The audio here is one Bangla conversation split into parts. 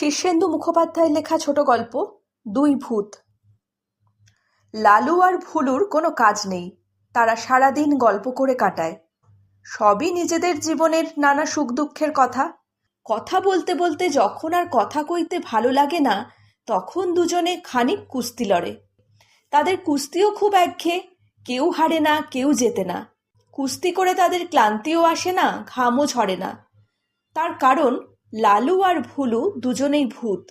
শীর্ষেন্দু মুখোপাধ্যায়ের লেখা ছোট গল্প, দুই ভূত। লালু আর ভুলুর কোনো কাজ নেই, তারা সারাদিন গল্প করে কাটায়। সবই নিজেদের জীবনের নানা সুখ দুঃখের কথা। কথা বলতে বলতে যখন আর কথা কইতে ভালো লাগে না, তখন দুজনে খানিক কুস্তি লড়ে। তাদের কুস্তিও খুব একঘেয়ে কেউ হারে না, কেউ জেতে না। কুস্তি করে তাদের ক্লান্তিও আসে না, ঘামও ঝরে না। তার কারণ লালু আর ভুলু দুজনেই ভূত।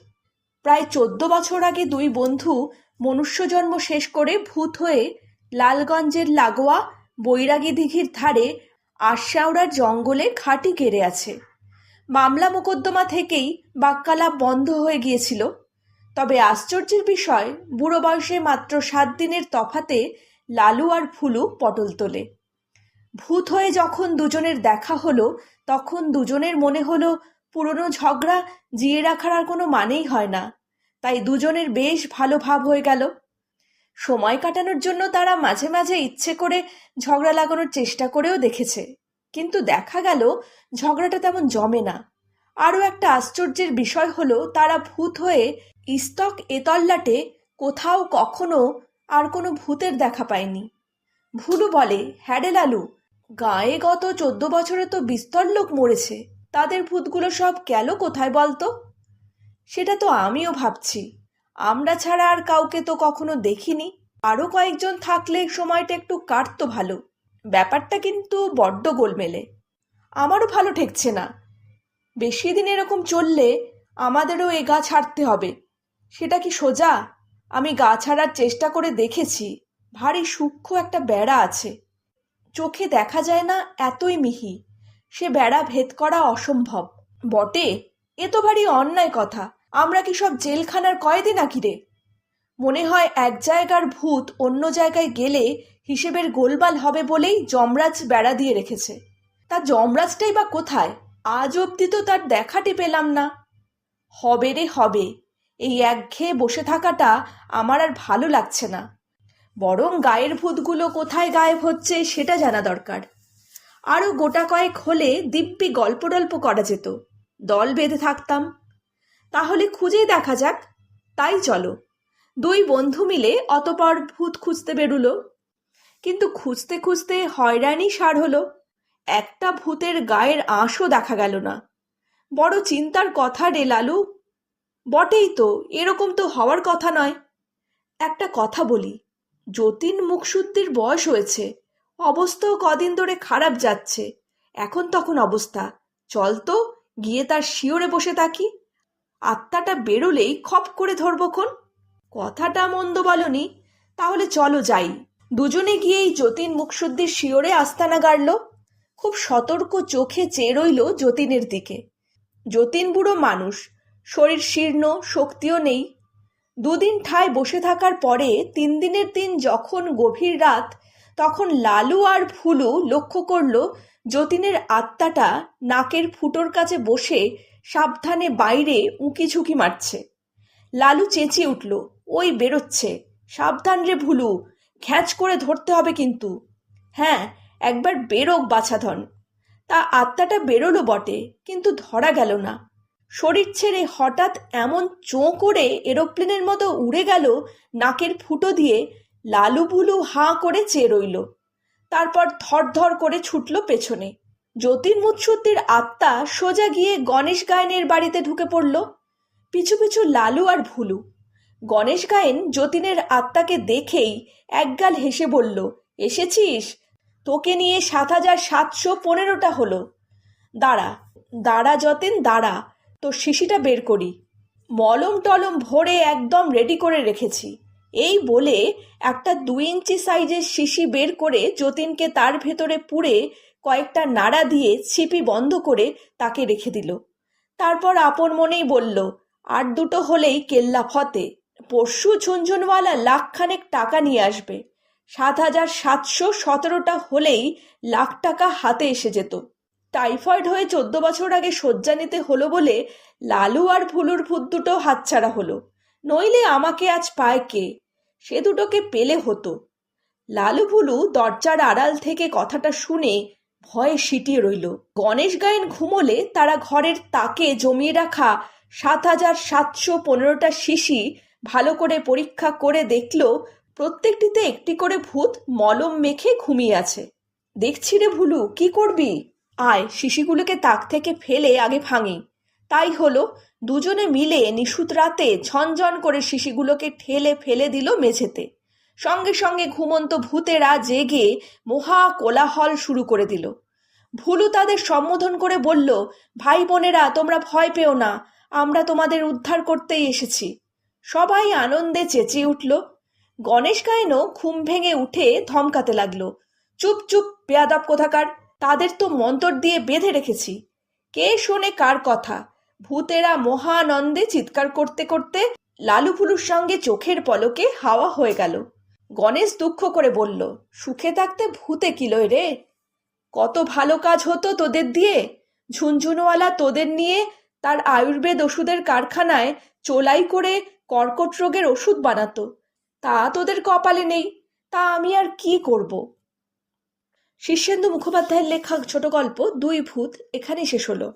প্রায় চোদ্দ বছর আগে দুই বন্ধু মনুষ্যজন্ম শেষ করে ভূত হয়ে লালগঞ্জের লাগোয়া বৈরাগী দিঘির ধারে আশাওড়ার জঙ্গলে খাঁটি কেড়ে আছে। মামলা মোকদ্দমা থেকেই বাক্যালাপ বন্ধ হয়ে গিয়েছিল। তবে আশ্চর্যের বিষয়, বুড়ো বয়সে মাত্র সাত দিনের তফাতে লালু আর ফুলু পটল তোলে। ভূত হয়ে যখন দুজনের দেখা হলো, তখন দুজনের মনে হলো পুরনো ঝগড়া জিয়ে রাখার আর কোনো মানেই হয় না। তাই দুজনের বেশ ভালো ভাব হয়ে গেল। সময় কাটানোর জন্য তারা মাঝে মাঝে ইচ্ছে করে ঝগড়া লাগানোর চেষ্টা করেও দেখেছে। কিন্তু দেখা গেল, ঝগড়াটা তেমন জমে না। আরও একটা আশ্চর্যের বিষয় হলো, তারা ভূত হয়ে ইস্তক এতল্লাটে কোথাও কখনো আর কোনো ভূতের দেখা পায়নি। ভুলু বলে হ্যাঁ রে লালু, গায়ে গত চোদ্দ বছরে তো বিস্তর লোক মরেছে। তাদের ভূতগুলো সব গেল কোথায় বলতো? সেটা তো আমিও ভাবছি। আমরা ছাড়া আর কাউকে তো কখনো দেখিনি। আরও কয়েকজন থাকলে সময়টা একটু কাটতো ভালো। ব্যাপারটা কিন্তু বড্ড গোলমেলে। আমারও ভালো ঠেকছে না। বেশি দিন এরকম চললে আমাদেরও এ গা ছাড়তে হবে। সেটা কি সোজা? আমি গা ছাড়ার চেষ্টা করে দেখেছি। ভারী সূক্ষ্ম একটা বেড়া আছে। চোখে দেখা যায় না এতই মিহি। সে বেড়া ভেদ করা অসম্ভব। বটে, এ তো ভারী অন্যায় কথা। আমরা কি সব জেলখানার কয়েদি নাকি রে? মনে হয় এক জায়গার ভূত অন্য জায়গায় গেলে হিসেবের গোলমাল হবে বলেই যমরাজ বেড়া দিয়ে রেখেছে। তা যমরাজটাই বা কোথায়? আজ অবধি তো তার দেখাটি পেলাম না। হবে রে হবে, এই একঘেয়ে বসে থাকাটা আমার আর ভালো লাগছে না। বরং গায়ের ভূতগুলো কোথায় গায়েব হচ্ছে সেটা জানা দরকার। আরও গোটা কয়েক হলে দিব্যি গল্প টল্প করা যেত। দল বেঁধে থাকতাম। তাহলে খুঁজেই দেখা যাক, তাই চলো। দুই বন্ধু মিলে অতপর ভূত খুঁজতে বেরুলো। কিন্তু খুঁজতে খুঁজতে হয়রানি সার হলো। একটা ভূতের গায়ের আঁশও দেখা গেল না। বড় চিন্তার কথা রে লালু। বটেই তো, এরকম তো হওয়ার কথা নয়। একটা কথা বলি, যতীন মুখশুদ্ধির বয়স হয়েছে। অবস্থাও কদিন ধরে খারাপ যাচ্ছে। এখন তখন অবস্থা। চল তো, গিয়ে তার শিওরে বসে থাকি। আত্মাটা বেরোলেই খপ করে ধরবক্ষণ কথাটা মন্দ বলনি। তাহলে চলো যাই। দুজনে গিয়েই যতীন মুখশুদ্ধির শিওরে আস্তানা গাড়ল। খুব সতর্ক চোখে চেয়ে রইল যতীনের দিকে। যতীন বুড়ো মানুষ। শরীর শীর্ণ, শক্তিও নেই। দুদিন ঠায় বসে থাকার পরে তিন দিনের দিন যখন গভীর রাত তখন লালু আর ফুলু লক্ষ্য করল যতীনের আত্মাটা নাকের ফুটোর কাছে বসে সাবধানে বাইরে উঁকি ঝুঁকি মারছে। লালু চেঁচিয়ে উঠল, ওই বেরোচ্ছে। সাবধান রে ভুলু, ঘ্যাঁচ করে ধরতে হবে কিন্তু। হ্যাঁ একবার বেরোক বাছাধন। তা আত্মাটা বেরোলো বটে, কিন্তু ধরা গেল না। শরীর ছেড়ে হঠাৎ এমন চোঁ করে এরোপ্লেনের মতো উড়ে গেল নাকের ফুটো দিয়ে লালু ভুলু হাঁ করে চেয়ে রইল। তারপর ধর করে ছুটল পেছনে। যতীন মুৎসুদ্দির আত্মা সোজা গিয়ে গণেশ গায়নের বাড়িতে ঢুকে পড়ল। পিছু পিছু লালু আর ভুলু। গণেশ গায়েন যতীনের আত্মাকে দেখেই একগাল হেসে বলল, এসেছিস? তোকে নিয়ে সাত হাজার সাতশো পনেরোটা হলো। দাঁড়া দাঁড়া যতীন, দাঁড়া, তোর শিশিটা বের করি। মলম টলম ভরে একদম রেডি করে রেখেছি। এই বলে একটা দুই ইঞ্চি সাইজের শিশি বের করে যতীনকে তার ভেতরে পুড়ে কয়েকটা নাড়া দিয়ে ছিপি বন্ধ করে তাকে রেখে দিল। তারপর আপন মনেই বলল, আর দুটো হলেই কেল্লা ফতে। পরশু ঝুনঝুনওয়ালা লাখখানেক টাকা নিয়ে আসবে। সাত হাজার সাতশো সতেরোটা হলেই লাখ টাকা হাতে এসে যেত। টাইফয়েড হয়ে চোদ্দ বছর আগে শয্যা নিতে হলো বলে লালু আর ভুলুর ভূত দুটো হাতছাড়া হলো। নইলে আমাকে আজ পায় কে? সে দুটোকে পেলে হতো। লালু ভুলু দরজার আড়াল থেকে কথাটা শুনে ভয়ে সিটিয়ে রইল। গণেশ গায়েন ঘুমোলে তারা ঘরের তাকে জমিয়ে রাখা সাত হাজার সাতশো পনেরোটা শিশি ভালো করে পরীক্ষা করে দেখল প্রত্যেকটিতে একটি করে ভূত মলম মেখে ঘুমিয়ে আছে। দেখছি রে ভুলু, কি করবি? আয়, শিশিগুলোকে তাক থেকে ফেলে আগে ভাঙি। তাই হলো দুজনে মিলে নিশুত রাতে ঝনঝন করে শিশিগুলোকে ঠেলে ফেলে দিল মেঝেতে। সঙ্গে সঙ্গে ঘুমন্ত ভূতেরা জেগে মহা কোলাহল শুরু করে দিল। ভুলু তাদের সম্বোধন করে বলল, ভাই বোনেরা, তোমরা ভয় পেও না, আমরা তোমাদের উদ্ধার করতেই এসেছি। সবাই আনন্দে চেঁচিয়ে উঠল। গণেশ গায়েনও ঘুম ভেঙে উঠে ধমকাতে লাগল, চুপ চুপ, বেয়াদব কোথাকার, তাদের তো মন্তর দিয়ে বেঁধে রেখেছি। কে শোনে কার কথা? ভূতেরা মহানন্দে চিৎকার করতে করতে লালু ফুলুর সঙ্গে চোখের পলকে হাওয়া হয়ে গেল। গণেশ দুঃখ করে বলল, সুখে থাকতে ভূতে কিলোয় রে? কত ভালো কাজ হতো তোদের দিয়ে। ঝুনঝুনওয়ালা তোদের নিয়ে তার আয়ুর্বেদ ওষুধের কারখানায় চোলাই করে কর্কট রোগের ওষুধ বানাতো। তা তোদের কপালে নেই, তা আমি আর কি করব? শীর্ষেন্দু মুখোপাধ্যায়ের লেখা ছোট গল্প, দুই ভূত এখানেই শেষ হলো।